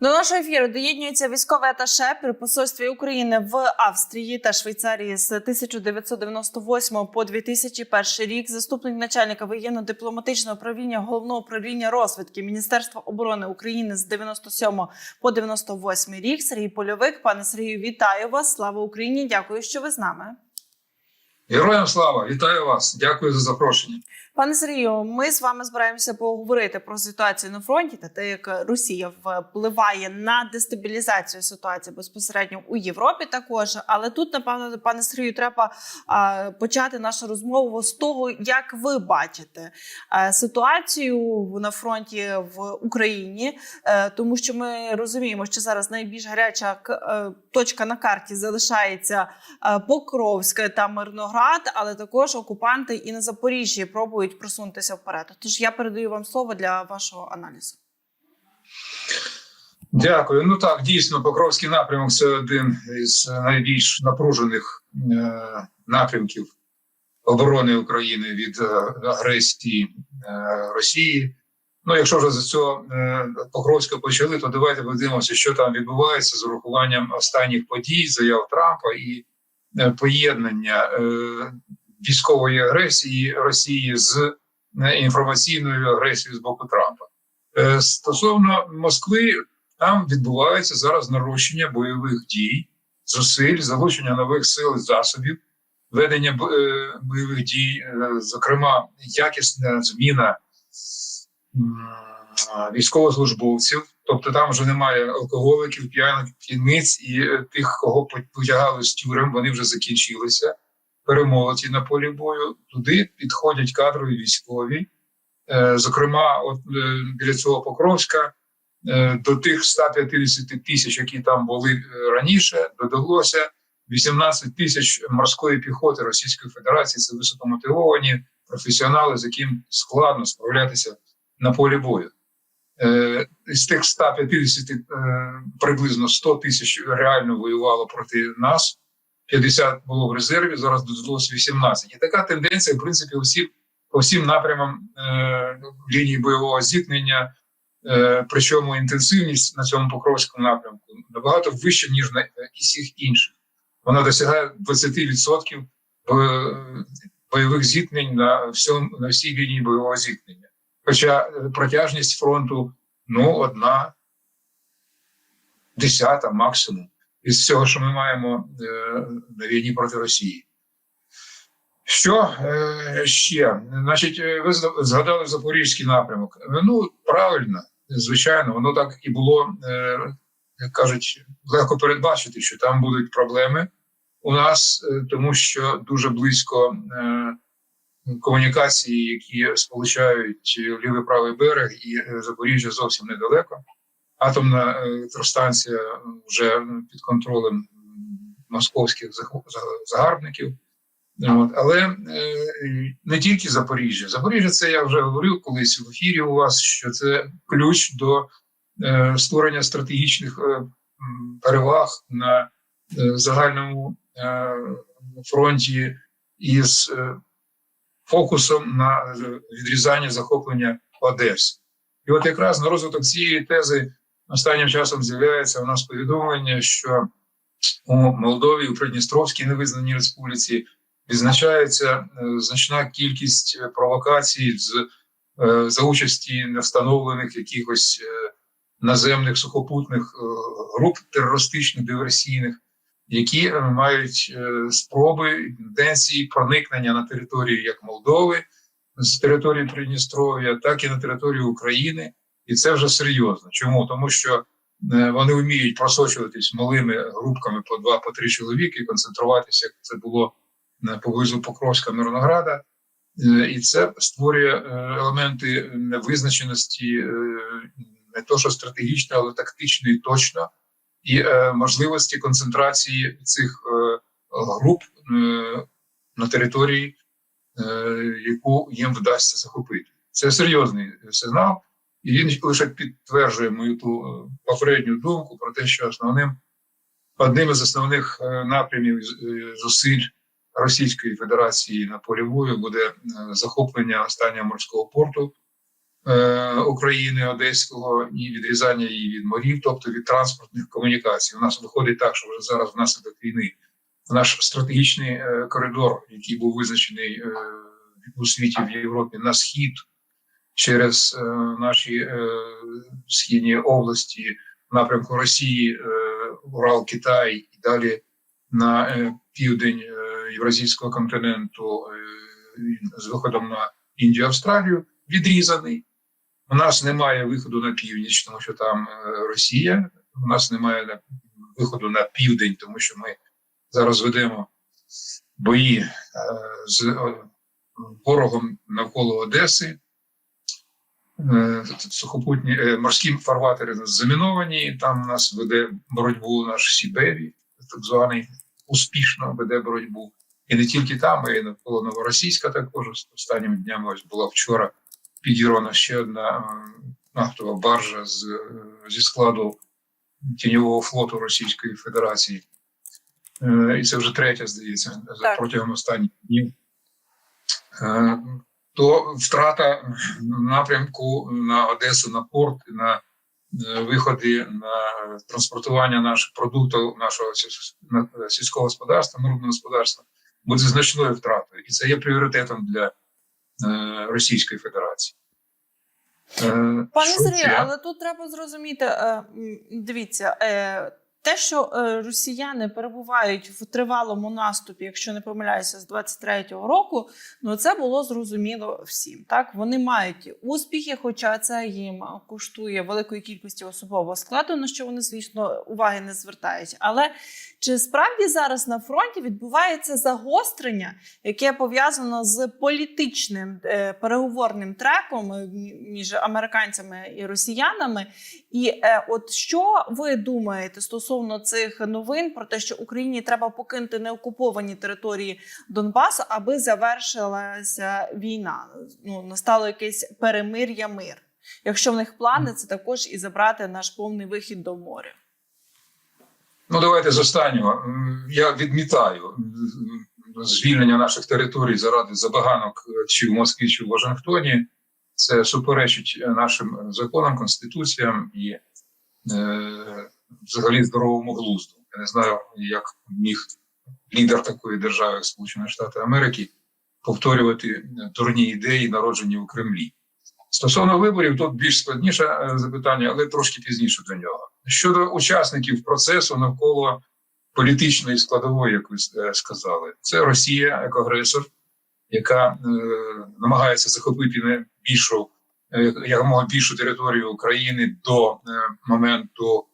До нашого ефіру доєднюється військовий аташе при посольстві України в Австрії та Швейцарії з 1998 по 2001 рік. Заступник начальника воєнно-дипломатичного управління головного управління розвідки Міністерства оборони України з 97 по 98 рік. Сергій Польовик. Пане Сергію, вітаю вас! Слава Україні! Дякую, що ви з нами. Героям слава! Вітаю вас! Дякую за запрошення. Пане Сергію, ми з вами збираємося поговорити про ситуацію на фронті та те, як Росія впливає на дестабілізацію ситуації безпосередньо у Європі. Також, але тут, напевно, пане Сергію, треба а, почати нашу розмову з того, як ви бачите а, ситуацію на фронті в Україні, е, тому що ми розуміємо, що зараз найбільш гаряча к- е, точка на карті залишається е, Покровське та Мирноград, але також окупанти і на Запоріжжі пробують просунутися вперед. Тож я передаю вам слово для вашого аналізу. Дякую. Ну так, дійсно, Покровський напрямок це один із найбільш напружених е, напрямків оборони України від е, агресії е, Росії. Ну, якщо вже з цього Покровська почали, то давайте подивимося, що там відбувається з урахуванням останніх подій, заяв Трампа і поєднання військової агресії Росії з е, інформаційною агресією з боку Трампа. Е, Стосовно Москви, там відбувається зараз нарощення бойових дій, зусиль, залучення нових сил і засобів, ведення е, бойових дій, зокрема, якісна зміна військовослужбовців. Тобто там вже немає алкоголиків, п'яних п'яниць і тих, кого потягали з тюрем, вони вже закінчилися. Перемолоті на полі бою. Туди підходять кадрові військові. Е, Зокрема, от е, біля цього Покровська е, до тих 150 тисяч, які там були раніше, додалося 18 тисяч морської піхоти Російської Федерації. Це високомотивовані професіонали, з яким складно справлятися на полі бою. З тих 150 е, приблизно 100 тисяч реально воювало проти нас. 50 було в резерві, зараз додалось 18. І така тенденція, в принципі, усі по всім напрямам е, лінії бойового зіткнення, е, причому інтенсивність на цьому Покровському напрямку набагато вища, ніж на е, всіх інших. Вона досягає 20% бо- бойових зіткнень на всьому на всій лінії бойового зіткнення. Хоча е, протяжність фронту ну одна десята максимум із всього, що ми маємо е, на війні проти Росії. Що е, ще? Значить, е, ви згадали Запорізький напрямок. Ну, правильно, звичайно, воно так і було, як кажуть, легко передбачити, що там будуть проблеми у нас, тому що дуже близько комунікації, які сполучають лівий правий берег, і Запоріжжя зовсім недалеко. Атомна е, електростанція вже під контролем московських загарбників. От, але е, не тільки Запоріжжя. Запоріжжя, це я вже говорив колись в ефірі у вас, що це ключ до е, створення стратегічних переваг на загальному фронті із фокусом на відрізання захоплення Одеси. І от якраз на розвиток цієї тези останнім часом з'являється у нас повідомлення, що у Молдові, у Придністровській невизнаній республіці відзначається е, значна кількість е, провокацій з е, за участі невстановлених якихось наземних сухопутних груп терористичних диверсійних, які мають спроби тенденції проникнення на територію як Молдови з території Придністров'я, так і на територію України, і це вже серйозно. Чому? Тому що е, вони вміють просочуватись малими групками по два, по три чоловіки, концентруватися, як це було е, поблизу Покровська Мирнограда. Е, І це створює елементи невизначеності, не то що стратегічно, але тактично і точно, і можливості концентрації цих груп на території, яку їм вдасться захопити. Це серйозний сигнал, і він лише підтверджує мою ту е, попередню думку про те, що основним одним із основних е, напрямів е, зусиль Російської Федерації на полі бою буде захоплення останнього морського порту України Одеського і відрізання її від морів, тобто від транспортних комунікацій. У нас виходить так, що вже зараз внаслідок війни наш стратегічний коридор, який був визначений у світі в Європі на схід через е, наші е, східні області, напрямку Росії, е, Урал, Китай і далі на південь Євразійського континенту з виходом на Індію, Австралію, відрізаний. У нас немає виходу на північ, тому що там Росія. У нас немає на- виходу на південь, тому що ми зараз ведемо бої з ворогом навколо Одеси. Е, Сухопутні е, морські фарватери заміновані. Там у нас веде боротьбу наш Сібеві, так званий успішно веде боротьбу. І не тільки там, й навколо Новоросійська також. Останніми днями ось була вчора підірвана ще одна нафтова баржа з, е, зі складу тіньового флоту Російської Федерації. І це вже третя, здається, Так. протягом останніх днів. Е, То втрата напрямку на Одесу, на порт, на е, виходи на транспортування наших продуктів, нашого на- сільського господарства, народного господарства буде значною втратою. І це є пріоритетом для е, Російської Федерації. Е, Пане Сергію, але тут треба зрозуміти, е, дивіться, е, те, що е, росіяни перебувають в тривалому наступі, якщо не помиляюся, з 23-го року, ну це було зрозуміло всім. Так вони мають успіхи, хоча це їм коштує великої кількості особового складу, на що вони, звісно, уваги не звертають. Але чи справді зараз на фронті відбувається загострення, яке пов'язано з політичним е, переговорним треком е, між американцями і росіянами? І от що ви думаєте стосовно цих новин про те, що Україні треба покинути неокуповані території Донбасу, аби завершилася війна? Ну настало якесь перемир'я, мир. Якщо в них плани, це також і забрати наш повний вихід до моря. Ну, давайте з останнього. Я відмітаю звільнення наших територій заради забаганок чи в Москві, чи в Вашингтоні. Це суперечить нашим законам, конституціям і е, взагалі здоровому глузду. Я не знаю, як міг лідер такої держави, як Сполучені Штати Америки, повторювати дурні ідеї, народжені у Кремлі. Стосовно виборів, тут більш складніше е, запитання, але трошки пізніше до нього. Щодо учасників процесу навколо політичної складової, як ви е, сказали, це Росія як агресор, яка е, намагається захопити більшу е, якомога більшу територію України до е, моменту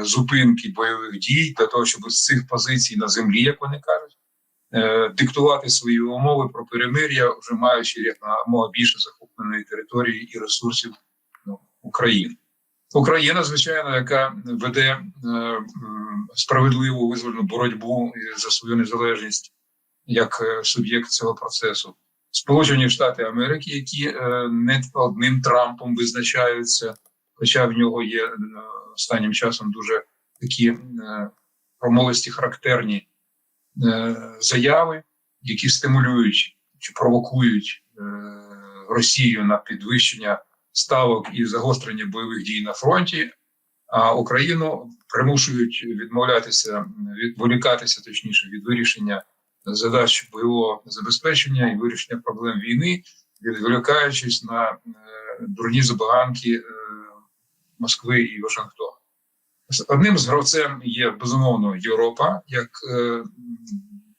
зупинки бойових дій, для того, щоб з цих позицій на землі, як вони кажуть, е, диктувати свої умови про перемир'я, вже маючи як якомога більше захопленої території і ресурсів ну, України. Україна, звичайно, яка веде е, справедливу визвольну боротьбу за свою незалежність як е, суб'єкт цього процесу. Сполучені Штати Америки, які е, не одним Трампом визначаються, хоча в нього є е, останнім часом дуже такі е, промовисті характерні е, заяви, які стимулюють чи провокують е, Росію на підвищення ставок і загострення бойових дій на фронті, а Україну примушують відмовлятися, відволікатися точніше від вирішення задач бойового забезпечення і вирішення проблем війни, відволікаючись на дурні забаганки Москви і Вашингтона. Одним з гравцем є безумовно Європа, як е,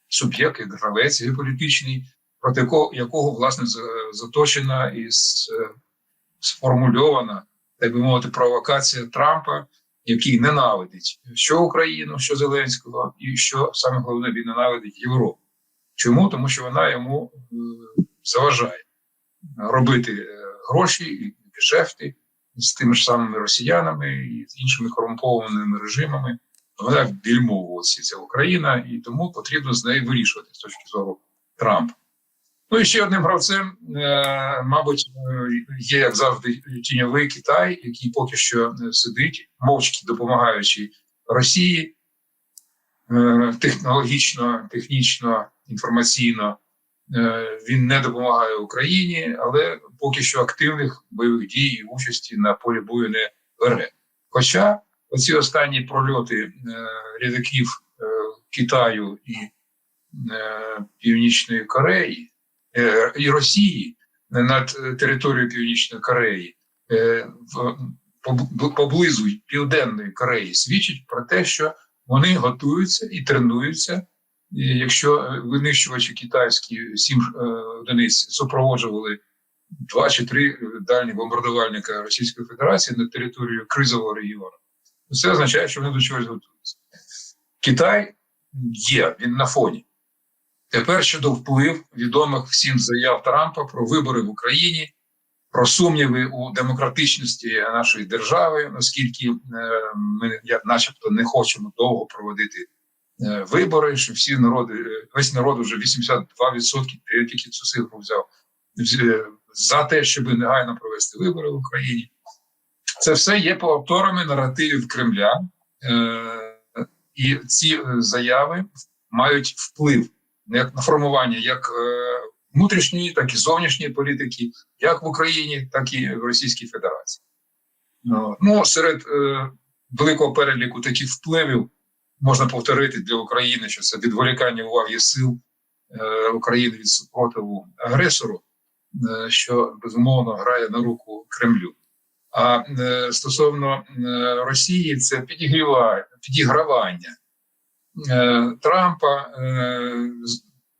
суб'єкт, як гравець геополітичний, проти якого, якого власне за- заточена і е, сформульована, так би мовити, провокація Трампа, який ненавидить що Україну, що Зеленського, і що саме головне він ненавидить Європу. Чому? Тому що вона йому е, заважає робити е, гроші і гешефти з тими ж самими росіянами і з іншими корумпованими режимами. Вона більмовувалася Україна, і тому потрібно з нею вирішувати з точки зору Трампа. Ну і ще одним гравцем, е, мабуть, е, є як завжди тіньовий Китай, який поки що е, сидить, мовчки допомагаючи Росії технологічно, технічно, інформаційно Він не допомагає Україні, але поки що активних бойових дій і участі на полі бою не бере. Хоча оці останні прольоти е, рядаків е, Китаю і е, Північної Кореї е, і Росії над е, територією Північної Кореї е, в поблизу Південної Кореї свідчить про те, що вони готуються і тренуються. Якщо е, винищувачі китайські сім е, одиниць супроводжували два чи три е, дальні бомбардувальника Російської Федерації на територію кризового регіону, то це означає, що вони до чогось готуються. Китай є, він на фоні. Тепер щодо вплив відомих всім заяв Трампа про вибори в Україні, про сумніви у демократичності нашої держави, оскільки ми, начебто, не хочемо довго проводити вибори, що всі народи, е, весь народ вже 82%, я тільки цю цифру взяв е, за те, щоб негайно провести вибори в Україні. Це все є повторами наративів Кремля, е, і ці е, заяви мають вплив як на формування як е, внутрішньої, так і зовнішньої політики, як в Україні, так і в Російській Федерації. Ну, серед е, великого переліку таких впливів можна повторити для України, що це відволікання уваги сил е, України від супротиву агресору, е, що безумовно грає на руку Кремлю. А е, стосовно Росії, це підігравання Трампа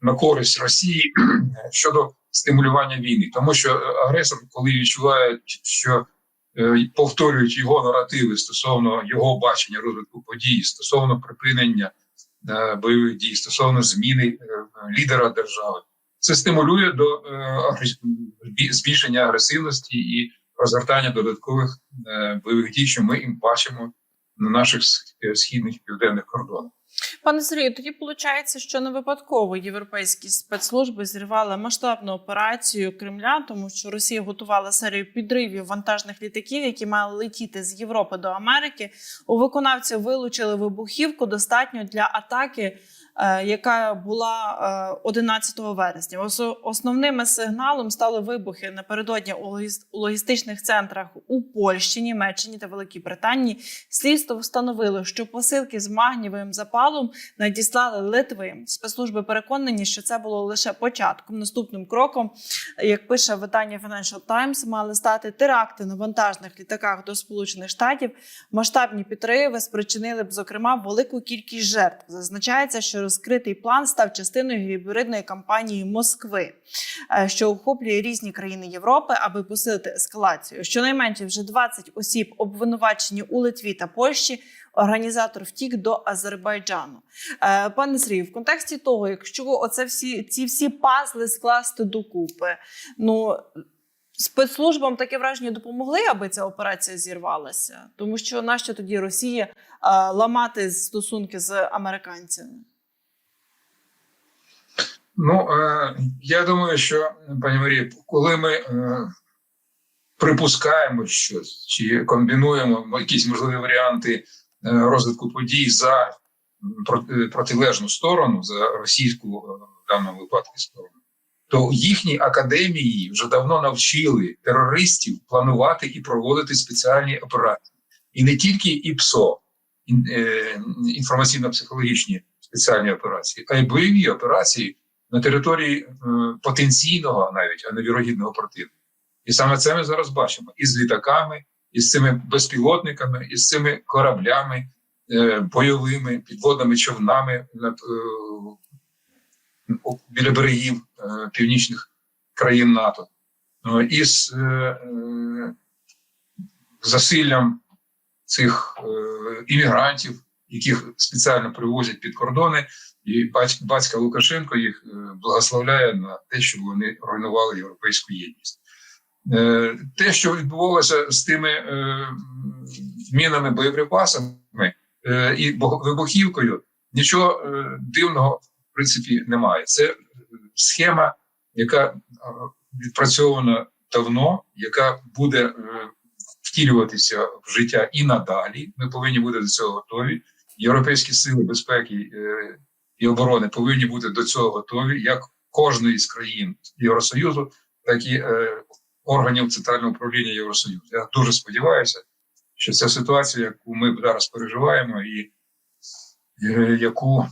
на користь Росії щодо стимулювання війни, тому що агресор, коли відчуває, що е, повторюють його наративи стосовно його бачення розвитку подій, стосовно припинення е, бойових дій, стосовно зміни е, лідера держави, це стимулює до збільшення агресивності і розгортання додаткових бойових дій, що ми їм бачимо на наших східних південних кордонах. Пане Сергію, тоді виходить, що не випадково європейські спецслужби зірвали масштабну операцію Кремля, тому що Росія готувала серію підривів вантажних літаків, які мали летіти з Європи до Америки. У виконавців вилучили вибухівку достатньо для атаки, яка була е, 11 вересня. Ос- основними сигналом стали вибухи напередодні у логістичних центрах у Польщі, Німеччині та Великій Британії. Слідство встановило, що посилки з магнієвим запалом надіслали Литви. Спецслужби переконані, що це було лише початком. Наступним кроком, як пише видання Financial Times, мали стати теракти на вантажних літаках до Сполучених Штатів. Масштабні підриви спричинили б, зокрема, велику кількість жертв. Зазначається, що розкритий план став частиною гібридної кампанії Москви, е, що охоплює різні країни Європи, аби посилити ескалацію. Щонайменше вже 20 осіб обвинувачені у Литві та Польщі. Організатор втік до Азербайджану. Е, Пане Сергію, в контексті того, якщо оце всі ці всі пазли скласти докупи, ну спецслужбам таке враження допомогли, аби ця операція зірвалася, тому що нащо тоді Росія е, ламати стосунки з американцями? Ну, е, я думаю, що, пані Марія, коли ми е, припускаємо щось чи комбінуємо якісь можливі варіанти е, розвитку подій за протилежну сторону, за російську в даному випадку сторону, то їхні академії вже давно навчили терористів планувати і проводити спеціальні операції. І не тільки ІПСО, ін- інформаційно-психологічні спеціальні операції, а й бойові операції на території е, потенційного, навіть а не вірогідного противника. І саме це ми зараз бачимо і з літаками, і з цими безпілотниками, і з цими кораблями е, бойовими, підводними човнами е, біля берегів північних країн НАТО, і з засиллям цих іммігрантів, яких спеціально привозять під кордони, і батька Лукашенко їх е, благословляє на те, щоб вони руйнували європейську єдність. Е, Те, що відбувалося з тими е, мінами боєприпасами і вибухівкою, нічого дивного в принципі немає. Це схема, яка відпрацьована давно, яка буде втілюватися в життя і надалі. Ми повинні бути до цього готові. Європейські сили безпеки і оборони повинні бути до цього готові, як кожної з країн Євросоюзу, так і е, органів центрального управління Євросоюзу. Я дуже сподіваюся, що ця ситуація, яку ми зараз переживаємо, і е, яку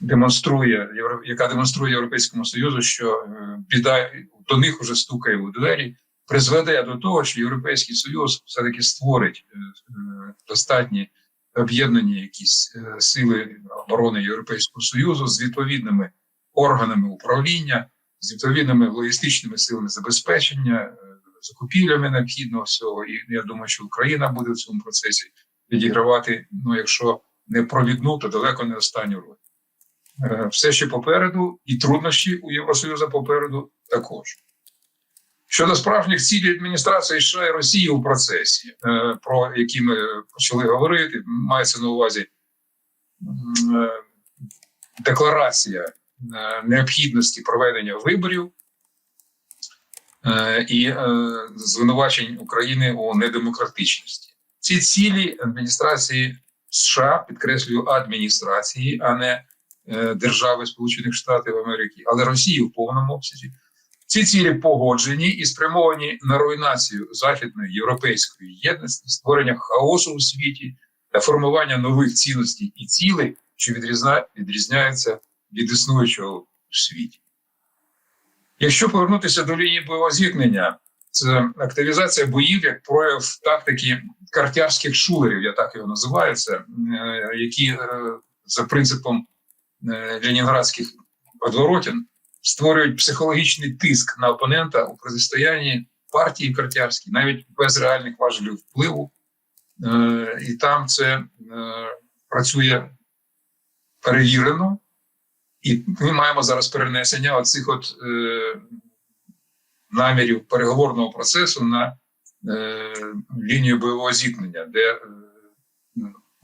демонструє яка демонструє Європейському Союзу, що е, біда до них вже стукає у двері, призведе до того, що Європейський Союз все таки створить е, е, достатні об'єднані якісь е, сили оборони Європейського Союзу з відповідними органами управління, з відповідними логістичними силами забезпечення, е, закупівлями необхідного всього. І я думаю, що Україна буде в цьому процесі відігравати, ну якщо не провідну, то далеко не останню роль. Е, Все ще попереду, і труднощі у Євросоюзу попереду також. Щодо справжніх цілей адміністрації США і Росії у процесі, е, про які ми почали говорити, мається на увазі е, декларація е, необхідності проведення виборів і звинувачень України у недемократичності. Ці цілі адміністрації США підкреслюю адміністрації, а не держави Сполучених Штатів Америки, але Росії в повному обсязі. Ці цілі погоджені і спрямовані на руйнацію західної європейської єдності, створення хаосу у світі та формування нових цінностей і цілей, що відрізна, відрізняються від існуючого у світі. Якщо повернутися до лінії бойового зіткнення, це активізація боїв як прояв тактики картярських шулерів, я так його називаю, це, е, які е, за принципом е, ленінградських подворотен створюють психологічний тиск на опонента у протистоянні партії картярській, навіть без реальних важелів впливу. Е, і там це е, працює перевірено. І ми маємо зараз перенесення оцих от е, намірів переговорного процесу на е, лінію бойового зіткнення, де е,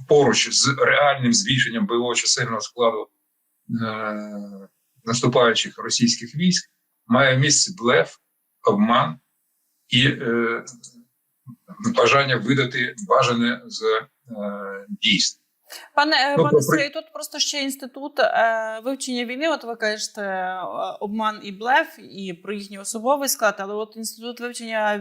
поруч з реальним збільшенням бойового чисельного складу е, наступаючих російських військ має місце блеф, обман і е, бажання видати бажане з е, дійсне. Пане, е, Ну, пане Сергій, тут просто ще інститут е, вивчення війни. От ви кажете е, обман і блеф, і про їхній особовий склад. Але от інститут вивчення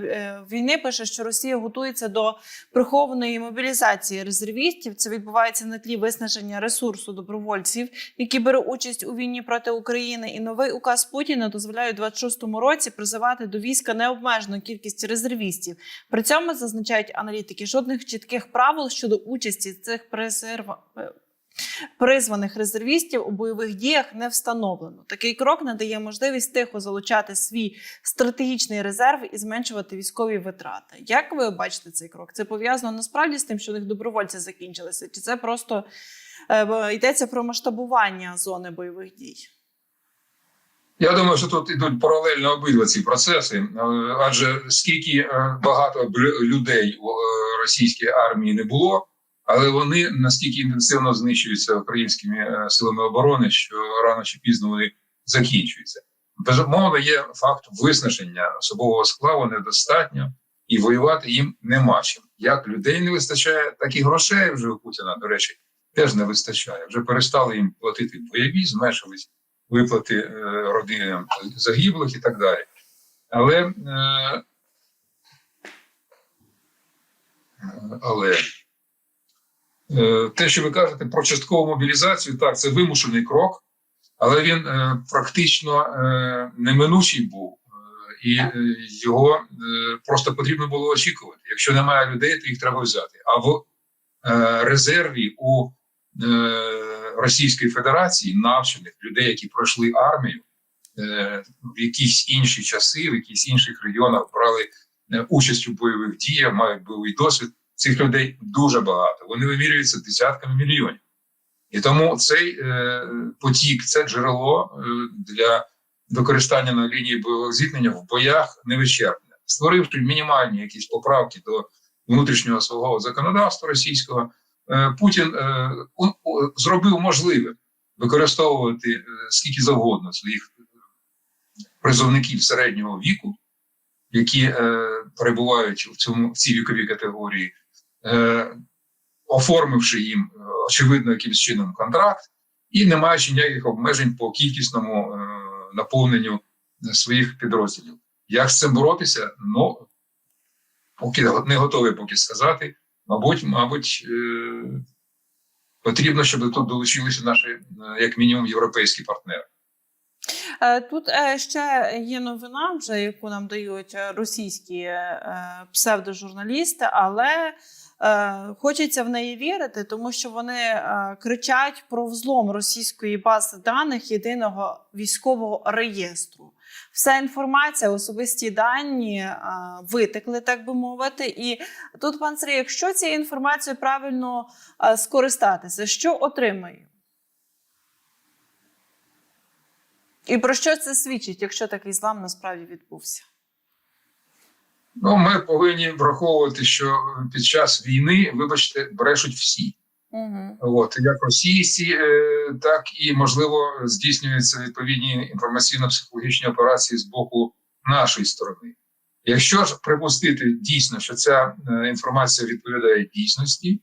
війни пише, що Росія готується до прихованої мобілізації резервістів. Це відбувається на тлі виснаження ресурсу добровольців, які беруть участь у війні проти України. І новий указ Путіна дозволяє у 26-му році призивати до війська необмежену кількість резервістів. При цьому зазначають аналітики жодних чітких правил щодо участі цих презерва... е, призваних резервістів у бойових діях не встановлено. Такий крок надає можливість тихо залучати свій стратегічний резерв і зменшувати військові витрати. Як ви бачите цей крок? Це пов'язано насправді з тим, що у них добровольці закінчилися, чи це просто е, йдеться про масштабування зони бойових дій? Я думаю, що тут ідуть паралельно обидва ці процеси, е, адже скільки е, багато людей у російській армії не було, але вони настільки інтенсивно знищуються українськими е, силами оборони, що рано чи пізно вони закінчуються. Безумовно, є факт виснаження особового складу недостатньо, і воювати їм нема чим. Як людей не вистачає, так і грошей вже у Путіна, до речі, теж не вистачає. Вже перестали їм платити бойові, зменшились виплати е, родинам загиблих і так далі. Але, е, але те, що ви кажете про часткову мобілізацію, так, це вимушений крок, але він е, практично е, неминучий був, е, і е, його е, просто потрібно було очікувати. Якщо немає людей, то їх треба взяти. А в е, резерві у е, Російської Федерації навчених людей, які пройшли армію е, в якісь інші часи, в якісь інших регіонах брали е, участь у бойових діях, мають бойовий досвід. Цих людей дуже багато. Вони вимірюються десятками мільйонів. І тому цей е, потік, це джерело е, для використання на лінії бойового зіткнення в боях невичерпне. Створивши мінімальні якісь поправки до внутрішнього свого законодавства російського, е, Путін е, у- у- зробив можливим використовувати е, скільки завгодно своїх призовників середнього віку, які е, перебувають в цьому в цій віковій категорії, оформивши їм е, очевидно якимось чином контракт, і не маючи ніяких обмежень по кількісному е, наповненню своїх підрозділів. Як з цим боротися? Ну поки не готовий поки сказати. Мабуть, мабуть, е, потрібно, щоб тут долучилися наші, е, як мінімум, європейські партнери. Е, Тут е, ще є новина, вже яку нам дають е, російські е, псевдожурналісти, але е, хочеться в неї вірити, тому що вони е, кричать про взлом російської бази даних єдиного військового реєстру. Вся інформація, особисті дані е, витекли, так би мовити. І тут, пан Сергій, якщо цією інформацією правильно е, скористатися, що отримає? І про що це свідчить, якщо такий злам насправді відбувся? Ну, ми повинні враховувати, що під час війни, вибачте, брешуть всі. Угу. От як російські, е, так і можливо здійснюються відповідні інформаційно-психологічні операції з боку нашої сторони. Якщо ж припустити дійсно, що ця е, інформація відповідає дійсності,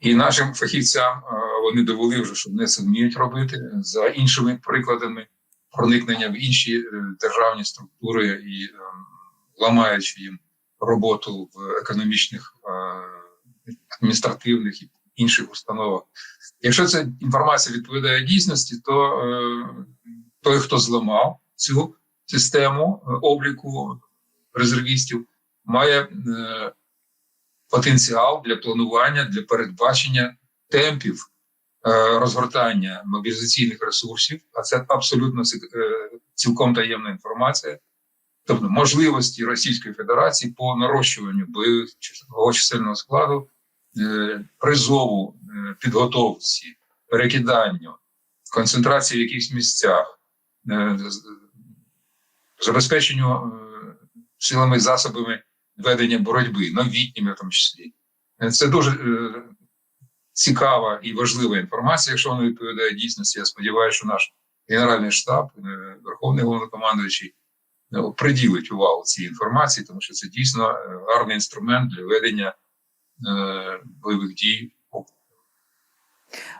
і нашим фахівцям е, вони довели вже, що вони це вміють робити за іншими прикладами проникнення в інші е, державні структури і е, ламаючи їм роботу в економічних е, адміністративних і інших установах. Якщо ця інформація відповідає дійсності, то е, той, хто зламав цю систему е, обліку резервістів, має потенціал для планування, для передбачення темпів розгортання мобілізаційних ресурсів, а це абсолютно цілком таємна інформація. Тобто можливості Російської Федерації по нарощуванню бойових чис- чисельного складу е, призову, е, підготовці, перекиданню, концентрації в якихось місцях, е, забезпеченню силами засобами ведення боротьби, новітніми в тому числі. Це дуже цікава і важлива інформація, якщо вона відповідає дійсності. Я сподіваюся, що наш Генеральний штаб, Верховний головнокомандуючий приділить увагу цій інформації, тому що це дійсно е, гарний інструмент для ведення е, бойових дій.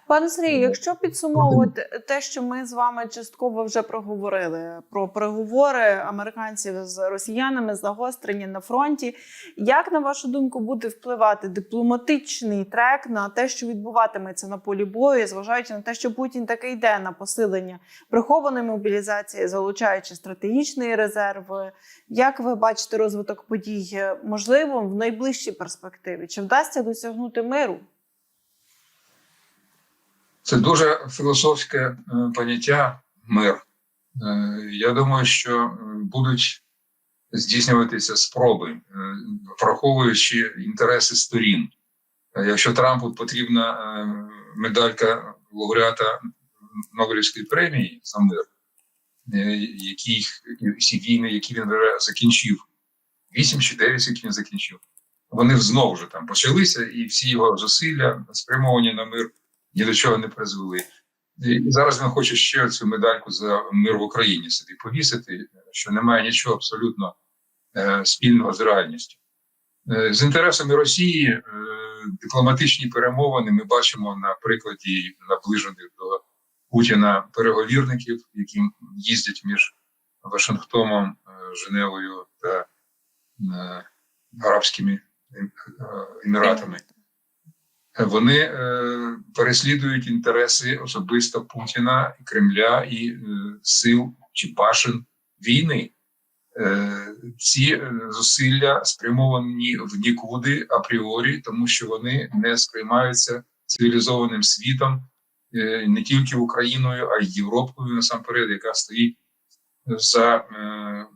Пане Сергію, якщо підсумовувати те, що ми з вами частково вже проговорили про переговори американців з росіянами, загострення на фронті, як на вашу думку буде впливати дипломатичний трек на те, що відбуватиметься на полі бою, зважаючи на те, що Путін таки йде на посилення прихованої мобілізації, залучаючи стратегічний резерв? Як ви бачите розвиток подій можливо в найближчій перспективі? Чи вдасться досягнути миру? Це дуже філософське е, поняття мир. Е, Я думаю, що е, будуть здійснюватися спроби, враховуючи інтереси сторін. Якщо Трампу потрібна медалька лауреата Нобелівської премії за мир, який всі війни, які він вже закінчив, вісім чи дев'ять, які він закінчив, вони знову вже там почалися, і всі його зусилля спрямовані на мир ні до чого не призвели. І зараз він хоче ще цю медальку за мир в Україні собі повісити, що немає нічого абсолютно е, спільного з реальністю. Е, з інтересами Росії е, дипломатичні перемовини ми бачимо на прикладі наближених до Путіна переговірників, які їздять між Вашингтоном, Женевою та Арабськими Еміратами вони е, переслідують інтереси особисто Путіна, і Кремля і е, сил чи башен війни. Е, ці е, зусилля спрямовані в нікуди апріорі, тому що вони не сприймаються цивілізованим світом е, не тільки Україною, а й Європою насамперед, яка стоїть за е,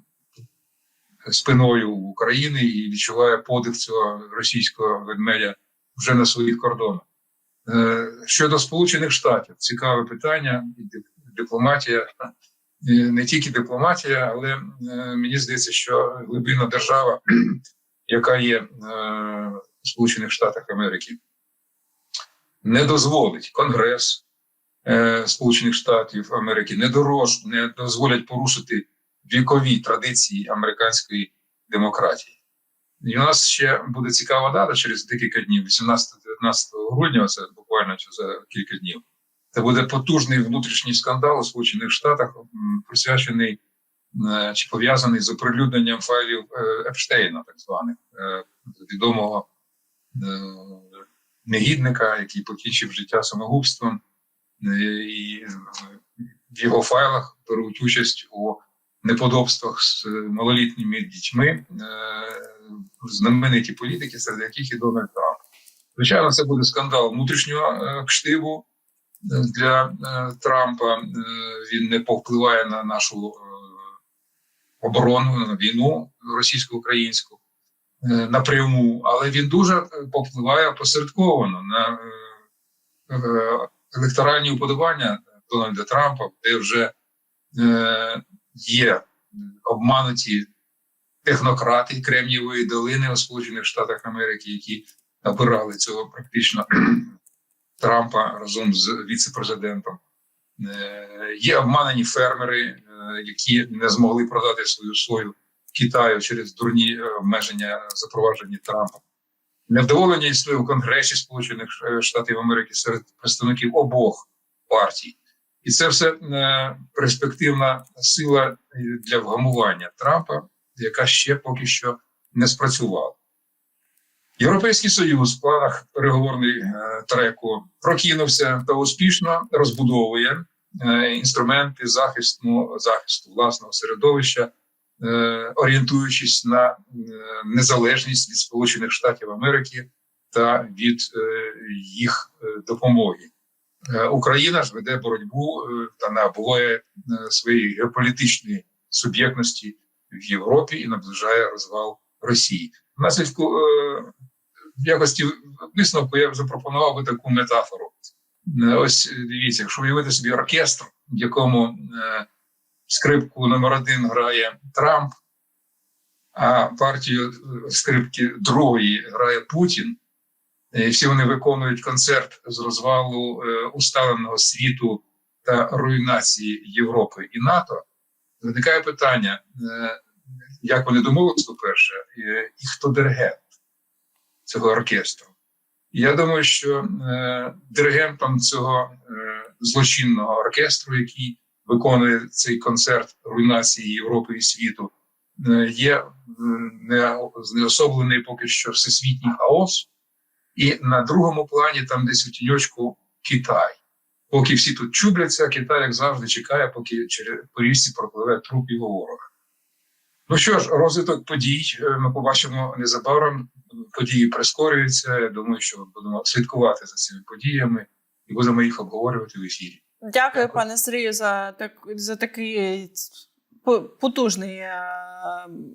спиною України і відчуває подих цього російського ведмедя вже на своїх кордонах. Е, Щодо Сполучених Штатів, цікаве питання, дипломатія, не тільки дипломатія, але е, мені здається, що глибинна держава, яка є е, в Сполучених Штатах Америки, не дозволить Конгрес Сполучених Штатів Америки не дорож, не дозволять порушити вікові традиції американської демократії. І у нас ще буде цікава дата через декілька днів, 18-19 грудня, це буквально за кілька днів. Це буде потужний внутрішній скандал у Сполучених Штатах, присвячений е, чи пов'язаний з оприлюдненням файлів е, Епштейна, так званих е, відомого негідника, який покінчив життя самогубством, і в його файлах беруть участь у неподобствах з малолітніми дітьми, е, знамениті політики, серед яких і Дональд Трамп. Звичайно, це буде скандал внутрішнього е, кштиву е, для е, Трампа. Е, Він не повпливає на нашу е, оборону, на війну російсько-українську е, напряму, але він дуже е, повпливає опосередковано на е, е, електоральні уподобання Дональда Трампа, де вже е, є обмануті технократи Кремнієвої долини у Сполучених Штатах Америки, які набирали цього практично Трампа разом з віце-президентом. Е, Є обманені фермери, е, які не змогли продати свою сою Китаю через дурні е, обмеження запроваджені Трампом. Невдоволення існує в Конгресі Сполучених Штатів Америки серед представників обох партій. І це все е, перспективна сила е, для вгамування Трампа, яка ще поки що не спрацювала. Європейський Союз в планах переговорної е, треку прокинувся та успішно розбудовує інструменти захисту, захисту власного середовища, орієнтуючись на незалежність від Сполучених Штатів Америки та від їх допомоги. Е, Україна ж веде боротьбу е, та набуває е, своєї геополітичної суб'єктності в Європі і наближає розвал Росії. Внаслідку е, в якості висновку я запропонував би таку метафору. Ось дивіться, якщо уявити собі оркестр, в якому скрипку номер один грає Трамп, а партію скрипки другої грає Путін, всі вони виконують концерт з розвалу е, усталеного світу та руйнації Європи і НАТО, виникає питання, е, як вони домовились, по-перше, і, хто диригент цього оркестру. Я думаю, що е, диригентом цього е, злочинного оркестру, який виконує цей концерт руйнації Європи і світу, е, є е, не, знеособлений поки що всесвітній хаос, і на другому плані там десь у тіньочку Китай. Поки всі тут чубляться, Китай, як завжди, чекає, поки через порічці пропливе труп його ворога. Ну що ж, розвиток подій е, ми побачимо незабаром. Події прискорюються. Я думаю, що будемо слідкувати за цими подіями і будемо їх обговорювати в ефірі. Дякую, Дякую. пане Сергію, за так за такий потужний е,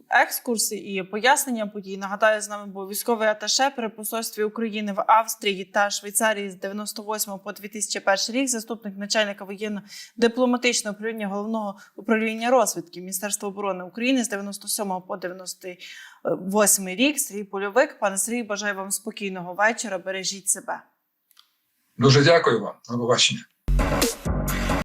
екскурс і пояснення подій. Нагадаю, з нами був військовий аташе при посольстві України в Австрії та Швейцарії з 98 по 2001 рік, заступник начальника воєнно-дипломатичного управління головного управління розвідки Міністерства оборони України з 97 по 98 рік. Сергій Польовик. Пане Сергій, бажаю вам спокійного вечора. Бережіть себе. Дуже дякую вам. До побачення.